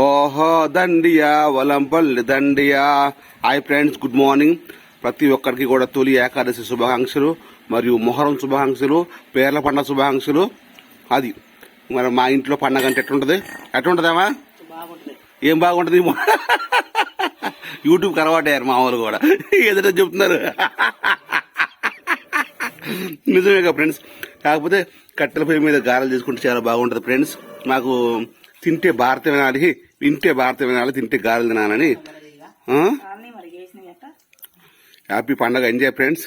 ఓహో Dandiya Valampalli Dandiya. Hi friends good morning ప్రతి ఒక్కరికి కూడా తొలి ఏకాదశి శుభాకాంక్షలు మరియు మొహరం శుభాకాంక్షలు పేర్ల పండుగ శుభాకాంక్షలు. అది మరి మా ఇంట్లో పండగ అంటే ఎట్లుంటది? ఎట్లుంటదమ్మా? బాగుంటుంది. ఏం బాగుంటది? యూట్యూబ్ కరవాటారు మా వాళ్ళు కూడా. ఏదైనా చెప్తున్నారు. నిజమేగా ఫ్రెండ్స్ కాకపోతే కట్టెల పొయ్యి మీద గారెలు చేసుకుంటే చాలా బాగుంటది ఫ్రెండ్స్ నాకు తింటే భారత వినాలి వింటే భారత వినాలి తింటే గారెలు తినాలని హ్యాపీ పండగ ఎంజాయ్ ఫ్రెండ్స్.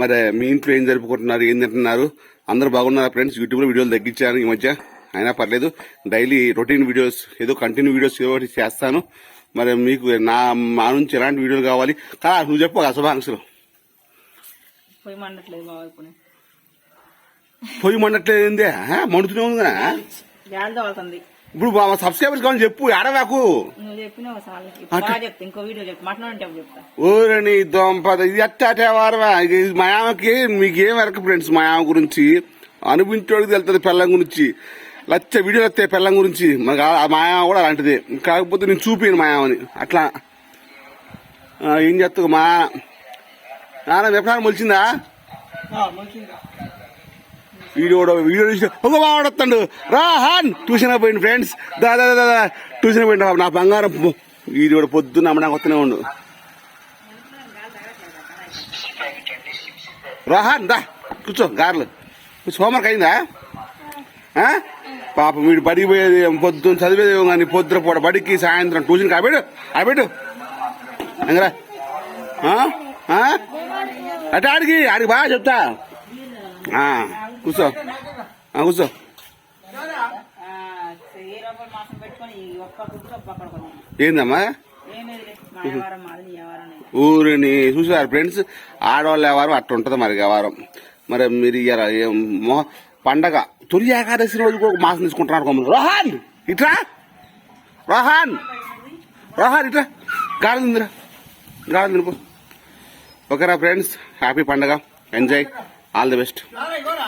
మరి మీ ఇంట్లో ఏం జరుపుకుంటున్నారు ఏం తింటున్నారు? అందరూ బాగున్నారా ఫ్రెండ్స్? యూట్యూబ్లో వీడియోలు తగ్గించాను ఈ మధ్య. అయినా పర్లేదు. డైలీ రొటీన్ వీడియోస్ ఏదో కంటిన్యూ వీడియోస్ ఏదో ఒకటి చేస్తాను. మరి మీకు నా మా నుంచి ఎలాంటి వీడియోలు కావాలి? కా నువ్వు చెప్పు అశుభాంక్షలు పొయ్యి మండట్లేదు ఏందే? మండుతూనే ఉంది కదా గాలి ఇప్పుడు మా సబ్స్క్రైబర్స్ కావాలని చెప్పు ఆడవాకు ఊరని దొంపద ఇది అట్టాటే వారమా ఇది మా ఆమెకి మీకు ఏం వరకు ఫ్రెండ్స్ మా ఆమె గురించి అనిపించోడికి తెలుస్తుంది పెళ్ళం గురించి. లచ్చ వీడియోలు వస్తాయి పెళ్ళం గురించి. మరి ఆ మా ఆమె కూడా అలాంటిది. కాకపోతే నేను చూపాను మా ఆమెని. అట్లా. ఆ, ఏం చేస్తావు మా? నాన్న ఎప్పుడైనా మొలిచిందా? వీడియో కూడా వీడియో చూసిన ఒక వాడొస్తాడు రా హాన్. ట్యూషన్ పోయింది ఫ్రెండ్స్. దా దా దా, ట్యూషన్ పోయింది నా బంగారం వీడియో కూడా పొద్దున్న అమ్మడానికి వస్తూనే ఉండు. రాహాన్ దా. కూర్చో గార్లు. హోంవర్క్ అయిందా? పాప పాపం వీడు బడికి పోయేది పొద్దున్న చదివేది కానీ పొద్దున పూట బడికి సాయంత్రం ట్యూషన్ కాబెట్టు ఆబెట్టు అంగరా అటు ఆడికి ఆడికి బాగా చెప్తా. ఆ, కూర్చో. కూర్చో. ఏందమ్మా? ఊరిని చూసారు ఫ్రెండ్స్? ఆడవాళ్ళు ఎవరు అట్ట ఉంటుంది మరి వ్యవహారం మరి మీరు పండగ. తొలి ఏకాదశి రోజు కూడా ఒక మాసం తీసుకుంటున్నారు కొమ్మలు రోహన్! ఇట్రా! రోహాన్! రోహాన్ ఇట్రా! గాలి తిందిరా. గాలి తినుకో. ఓకేరా ఫ్రెండ్స్ హ్యాపీ పండగ. ఎంజాయ్. All the best.